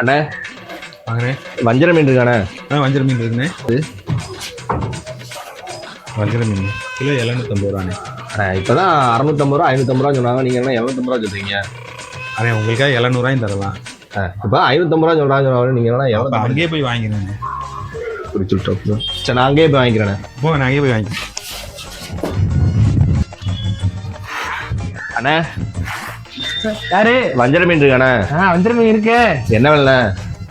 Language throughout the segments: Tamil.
அண்ணே. வாங்கண்ணே. வஞ்சர மீன் இருக்காண்ணே ஆ வஞ்சர மீன் இருக்குண்ணே. வஞ்சர மீன். கிலோ எழுநூத்தம்பது ரூபாண்ணே. அண்ணே இப்போதான் அறநூத்தம்பது ரூபா ஐநூத்தம்பது ரூபா சொன்னாங்க. நீங்கள் என்ன எழுநூத்தம்பது ரூபா சொல்றீங்க? அண்ணே உங்களுக்காக எழுநூறுவாயும் தரலாம். இப்போ ஐநூத்தம்பது ரூபா சொல்கிறாங்க சொன்னாங்க. நீங்கள் அப்போ எவ்வளோ அங்கேயே போய் வாங்கிக்கிறேன் குறிச்சுட்டோம் சரி நான் அங்கேயே போய் வாங்கிக்கிறேண்ணே. போங்க நான் அங்கேயே போய் வாங்கிக்கிறேன். அண்ணே யாரு? வஞ்சர மீன் இருக்காண்ணே ஆ வந்துருமே இருக்கு. என்ன வேலை?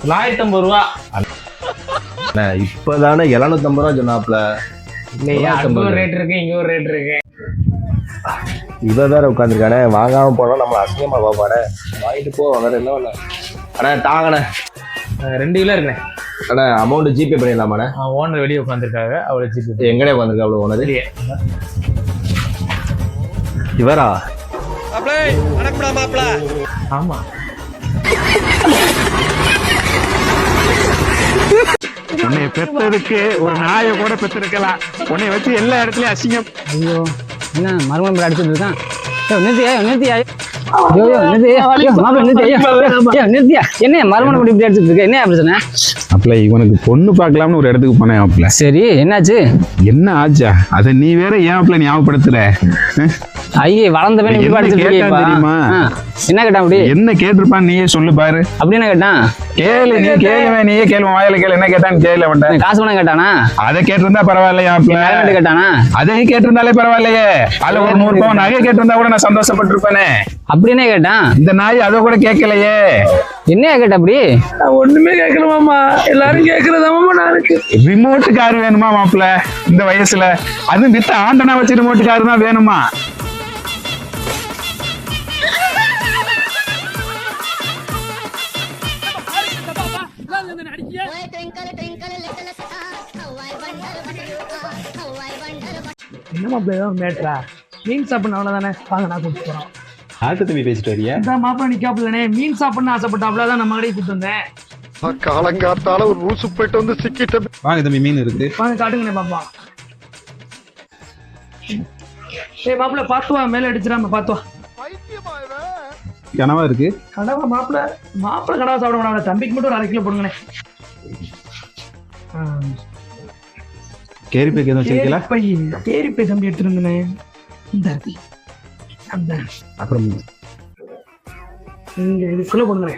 தொள்ளாயிரத்தி ஐம்பது ரூபா. அண்ணே இப்போதானே எழுநூத்தம்பது ரூபா சொன்னாப்ல. இல்லையா ஒரு ரேட் இருக்கு இங்க ஒரு ரேட் இருக்கு. இவ வேற உட்காந்துருக்கானே வாங்காம போனா நம்ம அசிங்கமா பாப்பானே வாங்கிட்டு போ வேற என்ன வேலை? அண்ணே தாங்கண்ணே. ரெண்டு கிலோ இருக்குண்ணே. அண்ணே அமௌண்ட் ஜிபே பண்ணிடலாமாண்ணே? ஓனர் வெளியே உட்காந்துருக்காங்க அவளை ஜிபே எங்கடே உட்காந்துருக்கா அவ்வளோ ஓனது சரியே இவரா ஆமா. உன்னை பெத்ததுக்கு ஒரு நாயை கூட பெத்திருக்கலாம். உன்னை வச்சு எல்லா இடத்துலயும் அசிங்கம். ஐயோ என்ன மறுமணம் அடிச்சுட்டு இருக்கான்? நிறுத்தியா நிறுத்தியா என்ன மறுமணம் போட்டு இப்படி இருக்க? என்ன பிரச்சனை? அப்பல இவனுக்கு பொண்ணு பார்க்கலாம்னு ஒரு இடத்துக்கு போனேன் அப்பல சரி என்னாச்சு? என்ன ஆச்சா? அதை நீ வேற ஏன் அப்பல ஞாபகப்படுத்துற? அஹ்? ஐயே வளர்ந்த பையன் இப்படி என்ன கேட்டான் இருக்கியேப்பா. தெரியுமா? ஆ, என்ன கேட்டான் அப்படி? என்ன கேட்டிருப்பான் நீயே சொல்லு பாரு. அப்படி என்ன கேட்டான்? கேளு நீ கேளுவேன் நீயே கேளுவன் வாயில கேளு. என்ன கேட்டான்னு கேளு நீ காசு பணம் கேட்டானா? அதை கேட்டிருந்தா பரவாயில்லையா அப்பல கேட்டானா? அதையும் கேட்டிருந்தாலே பரவாயில்லையே. அதுல ஒரு நூறு பவுன் நகை கேட்டிருந்தா கூட நான் சந்தோஷப்பட்டிருப்பேனே. என்ன கேட்டான். இந்த நாய் அதை கூட கேட்கலையே. என்ன கேட்ட அப்படி? ஒண்ணுமே கேட்கணுமாமா எல்லாரும் கேட்கறதாமா நானுக்கு. ரிமோட் கார் வேணுமா மாப்பிள்ள? இந்த வயசுல. அதுவும் வித்த ஆண்டனா வச்சு ரிமோட் கார் தான் வேணுமா? என்ன மாப்பிள்ள ஏதோ மேட்ரா மீன் சாப்பிடணும் அவ்வளவுதானே? வாங்க நான் கூப்பிட்டு போறோம். ஆட்டு தம்பி பேசிட்டு வரியா இந்த மாப்பிள்ள நிக்காப்புலனே மீன் சாப்பிடணும்னு ஆசைப்பட்டாப்புல தான் நம்ம கடையை கூப்பிட்டு வந்தேன். காலங்காத்தால ஒரு ரூசு போயிட்டு வந்து சிக்கிட்டேன். வாங்க தம்பி மீன் இருக்கு. வாங்க காட்டுங்கண்ணே பாப்பா. ஏய் மாப்பிள்ள பார்த்து வா மேலே அடிச்சிடாம பார்த்து வா. கனவா இருக்கு? கடவை மாப்பிள்ள? மாப்பிள்ள கடவை சாப்பிட வேணாம் தம்பிக்கு மட்டும் ஒரு அரை கிலோ போடுங்கண்ணே. கேரி பேக் எதுவும் வச்சிருக்கீங்களா கேரிப்பை கேரிப்பை தம்பி எடுத்துருந்தனே இந்த இருக்கு. அந்த அப்புறம் இங்க இதுக்குள்ள போடுங்களே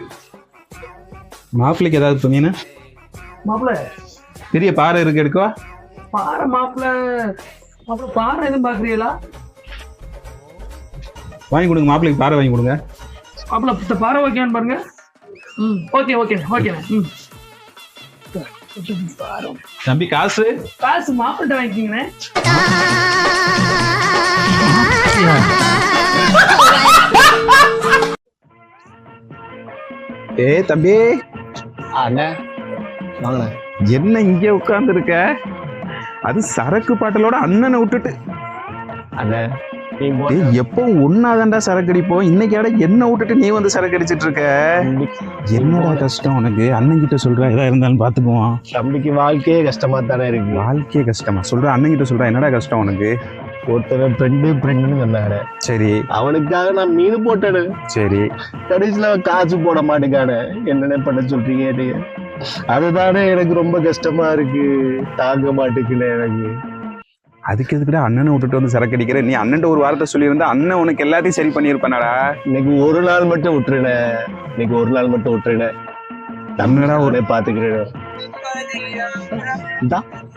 மாப்பிள்ளைக்கு ஏதாவது மீன் மாப்பிள்ள. பெரிய பாறை இருக்கு எடுக்கவா? பாறை மாப்பிள்ள. மாப்பிள்ள பாறை எதுவும் பாக்குறீங்களா வாங்கி கொடுங்க மாப்பிள்ளைக்கு பாறை வாங்கி கொடுங்க. மாப்பிள்ள இந்த பாறை ஓகேன்னு பாருங்க. ம். ஓகே ஓகே ஓகேண்ணே ம். தம்பி காசு? காசு மாப்பிள்கிட்ட வாங்கிக்கிங்கண்ணே ஏ தம்பி. அண்ணே வாங்கண்ணே என்ன இங்கே உட்கார்ந்து இருக்க அது சரக்கு பாட்டலோட அண்ணனை விட்டுட்டு. அண்ணே எப்பவும் ஒன்னாதான்டா சரக்கு அடிப்போம் இன்னைக்காட என்ன விட்டுட்டு நீ வந்து சரக்கு அடிச்சிட்டு இருக்க என்னடா கஷ்டம் உனக்கு? அண்ணன் கிட்ட சொல்ற எதா இருந்தாலும் பாத்துக்குவோம் தம்பிக்கு வாழ்க்கையே கஷ்டமா தானே இருக்கு. வாழ்க்கையே கஷ்டமா. சொல்ற அண்ணன் கிட்ட சொல்ற என்னடா கஷ்டம் உனக்கு? ஒருத்தர் ஃப்ரெண்டு ஃப்ரெண்டுன்னு சொன்னானே சரி. அவனுக்காக நான் மீன் போட்டேனு. சரி. கடைசியில் அவன் காசு போட மாட்டேங்கானே. என்னென்ன பண்ண சொல்றீங்க நீங்க அதுதானே எனக்கு ரொம்ப கஷ்டமா இருக்கு. தாங்க மாட்டேங்குது எனக்கு. அதுக்கு எதுக்குடா அண்ணனை விட்டுட்டு வந்து சரக்கு அடிக்கிற நீ அண்ணன் ஒரு வாரத்தை சொல்லியிருந்தா அண்ணன் உனக்கு எல்லாத்தையும் சரி பண்ணியிருப்பானடா? இன்னைக்கு ஒரு நாள் மட்டும் விட்டுருனே. இன்னைக்கு ஒரு நாள் மட்டும் விட்டுருனே. தமிழடா ஒரே பாத்துக்கிறேன்.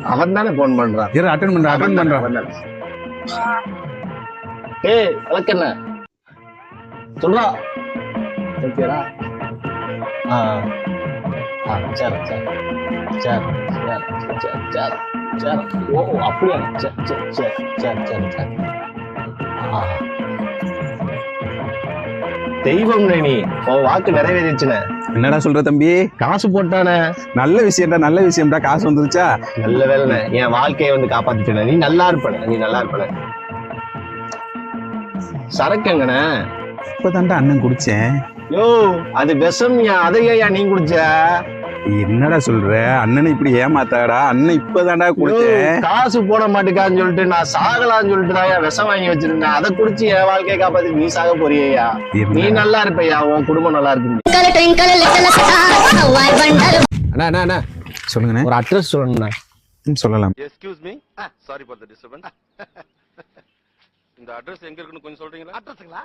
அவன் தானே போன் பண்றான். அட்டன் பண்ற அட்டன் பண்றான். ஏய் வழக்கண்ண சொல்றா. ஓகேடா ஆ ஆ சரி சரி. சரி சரி சரி சரி சரி. ஓ ஓ, அப்படியா? சரி சரி சரி சரி சரி சரி. ஆ. தெய்வம் நீ. உன் வாக்கு நிறைவேறிச்சுனே என்னடா சொல்ற தம்பி? காசு போட்டானே. நல்ல விஷயம்டா நல்ல விஷயம்டா. காசு வந்துருச்சா? நல்ல வேலைண்ணே. என் வாழ்க்கையை வந்து காப்பாத்திட்டேனே நீ நல்லா இருப்பன நீ நல்லா இருப்பன சரக்குங்கண்ணே. இப்பதான்டா அண்ணன் குடிச்சேன். யோ அது விஷம்யா அதையா நீ குடிச்ச? என்னடா சொல்ற? அண்ணனை இப்படி ஏமாத்தாடா? அண்ணன் இப்பதான்டா குடிச்சேன் காசு போட மாட்டேக்கான்னு சொல்லிட்டு நான் சாகலான்னு சொல்லிட்டு தான் விஷம் வாங்கி வச்சிருந்தேன். அதை குடிச்சு என் வாழ்க்கையை காப்பாத்தி நீ சாக போறியா நீ என்ன? நல்லா இருப்பையா? உன் குடும்பம் நல்லா இருக்கு. அண்ணா அண்ணா அண்ணா. சொல்லுங்கண்ணே. ஒரு அட்ரஸ் சொல்லணும்ண்ணா. சொல்லலாம். Excuse me sorry for the disturbance இந்த அட்ரஸ் எங்க இருக்குன்னு கொஞ்சம் சொல்றீங்களா? அட்ரஸுங்களா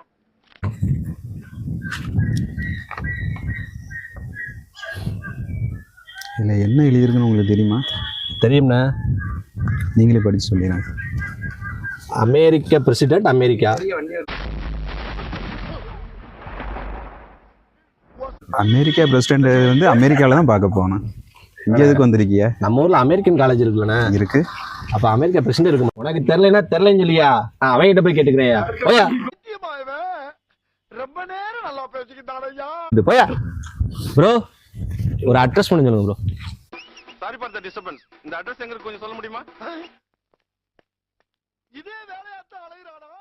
இதில் என்ன எழுதியிருக்குன்னு உங்களுக்கு தெரியுமா? தெரியும்ண்ணா. நீங்களே படித்து சொல்லிடுறேன் அமெரிக்க பிரசிடென்ட் அமெரிக்கா. அமெரிக்கா பிரசிடென்ட் வந்து அமெரிக்காவில் தான் பார்க்க போகணும். இங்கே எதுக்கு வந்திருக்கிய? நம்ம ஊர்ல அமெரிக்கன் காலேஜ் இருக்குல்லண்ணா. இருக்கு. அப்ப அமெரிக்கா பிரசிடென்ட் இருக்கு. உனக்கு தெரியலன்னா தெரியலன்னு சொல்லியா? நான் அவன்கிட்ட போய் கேட்டுக்கிறேயா போயா. ரொம்ப நேரம் நல்லா பேசிக்கிட்டான் ஐயா. இது போயா. ப்ரோ ஒரு அட்ரஸ் பண்ணி சொல்லுங்க bro sorry for the disturbance இந்த அட்ரஸ் எங்க இருக்கு கொஞ்சம் சொல்ல முடியுமா? இதே வேலையாத்தான் அலைகிறானா